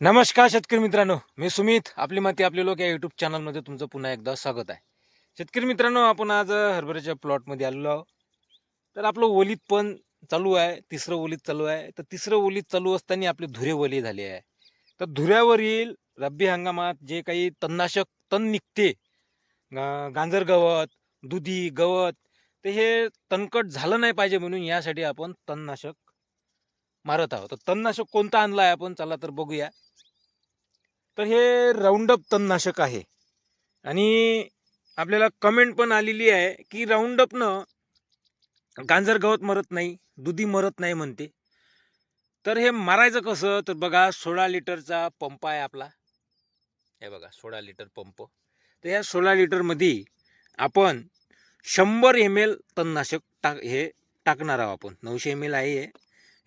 नमस्कार शेतकरी मित्रांनो मी सुमित आपली माती आपले लोक या युट्यूब चॅनलमध्ये तुमचं पुन्हा एकदा स्वागत आहे. शेतकरी मित्रांनो आपण आज हरभऱ्याच्या प्लॉटमध्ये आलेलो आहोत. तर आपलं ओलीत पण चालू आहे तिसरं ओलीत चालू आहे. तर तिसरं ओलीत चालू असताना आपले धुरे ओली झाले आहे. तर धुऱ्यावरील रब्बी हंगामात जे काही तणनाशक तण निघते गांजर गवत दुधी गवत तर हे तणकट झालं नाही पाहिजे म्हणून यासाठी आपण तणनाशक मारत आहोत. तर तणनाशक कोणतं आणलं आहे आपण? चला तर बघूया. तर हे राऊंडअप तणनाशक आहे. आणि आपल्याला कमेंट पण आलेली आहे की राऊंडअपनं गांजर गवत मरत नाही दुधी मरत नाही म्हणते. तर हे मारायचं कसं? तर बघा सोळा लिटरचा पंप आहे आपला. हे बघा सोळा लिटर पंप. तर या सोळा लिटरमध्ये आपण शंभर एम एल तणनाशक टाक हे टाकणार आहोत आपण. नऊशे एम एल आहे हे.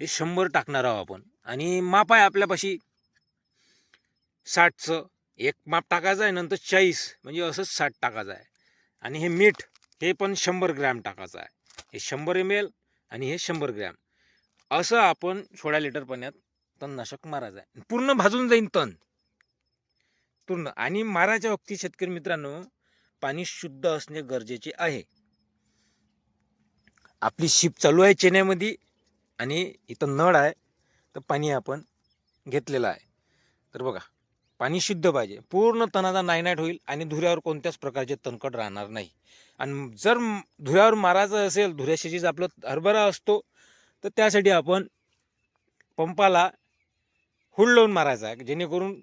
हे शंभर टाकणार आहोत आपण. आणि माप आहे आपल्यापाशी. साठचं. एक माप टाकायचं आहे नंतर चाळीस. म्हणजे असंच साठ टाकायचं आहे. आणि हे मीठ हे पण शंभर ग्रॅम टाकायचं आहे. हे शंभर एम एल आणि हे शंभर ग्रॅम. असं आपण सोळा लिटर पाण्यात तणनाशक मारायचं आहे. पूर्ण भाजून जाईन तण. पूर्ण. आणि मारायच्या वक्ती शेतकरी मित्रांनो पाणी शुद्ध असणे गरजेचे आहे. आपली शिप चालू आहे चेन्नईमध्ये. आणि इथं नळ आहे तर पाणी आपण घेतलेलं आहे. तर बघा पाणी शुद्ध पाहिजे. पूर्ण तणाचा नायनाट होईल आणि धुऱ्यावर कोणत्याच प्रकारचे तणकट राहणार नाही. आणि जर धुऱ्यावर मारायचं असेल धुऱ्याशी आपलं हरभरा असतो तर त्यासाठी आपण पंपाला हुड लावून मारायचा आहे जेणेकरून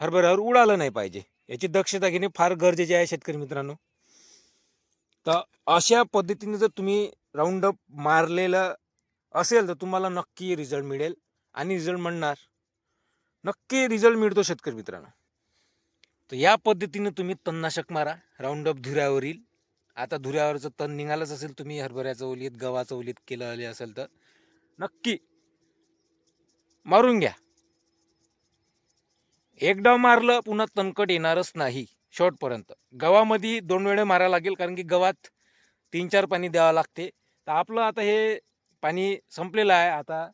हरभऱ्यावर उडालं नाही पाहिजे. याची दक्षता घेणे फार गरजेचे आहे शेतकरी मित्रांनो. तर अशा पद्धतीने जर तुम्ही राऊंडअप मारलेलं असेल तर तुम्हाला नक्की रिझल्ट मिळेल. आणि रिझल्ट म्हणणार नक्की रिझल्ट मिळतो शेतकरी मित्रांनो. तर या पद्धतीने तुम्ही तणनाशक मारा. राऊंडअप धुऱ्यावरील. आता धुऱ्यावरचं तण निघालंच असेल तुम्ही हरभऱ्याचं ओलीत गव्हाचं ओलीत केलं असेल तर नक्की मारून घ्या. एकदा मारलं पुन्हा तणकट येणारच नाही शेवटपर्यंत गव्हामध्ये दोन वेळे मारायला लागेल कारण की गव्हात तीन चार पाणी द्यावं लागते. तर आपलं आता हे पाणी संपलेलं आहे. आता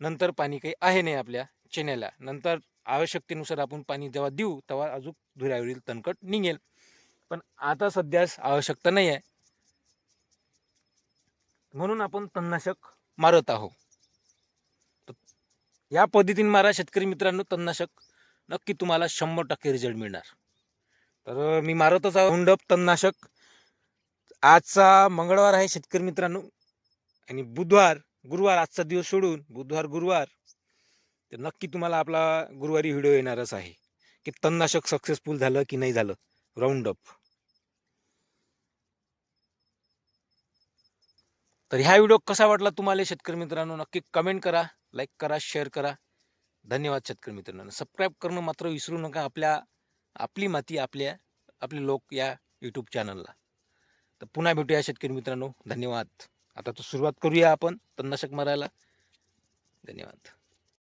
नंतर पाणी काही आहे नाही आपल्या चेन्याला नंतर आवश्यकतेनुसार आपण पाणी जेव्हा देऊ तेव्हा अजून धुऱ्यावरील तणकट निघेल. पण आता सध्यास आवश्यकता नाही आहे. म्हणून आपण तणनाशक मारत आहोत. या पद्धतीने मारा शेतकरी मित्रांनो तणनाशक नक्की तुम्हाला शंभर टक्के रिझल्ट मिळणार. तर मी मारतच आहोत. हुंडप तणनाशक. आजचा मंगळवार आहे शेतकरी मित्रांनो. आणि बुधवार गुरुवार आजचा दिवस सोडून बुधवार गुरुवार तर नक्की तुम्हाला आपला गुरुवारी व्हिडिओ येणारच आहे. की तणनाशक सक्सेसफुल झालं की नाही झालं? राऊंड अप तर ह्या व्हिडिओ कसा वाटला तुम्हाला शेतकरी मित्रांनो? नक्की कमेंट करा लाईक करा शेअर करा. धन्यवाद शेतकरी मित्रांनो. सबस्क्राईब करणं मात्र विसरू नका आपल्या आपली माती आपल्या आपले लोक या यूट्यूब चॅनलला तर पुन्हा भेटूया शेतकरी मित्रांनो. धन्यवाद. आता तर सुरुवात करूया आपण तणनाशक मारायला. धन्यवाद.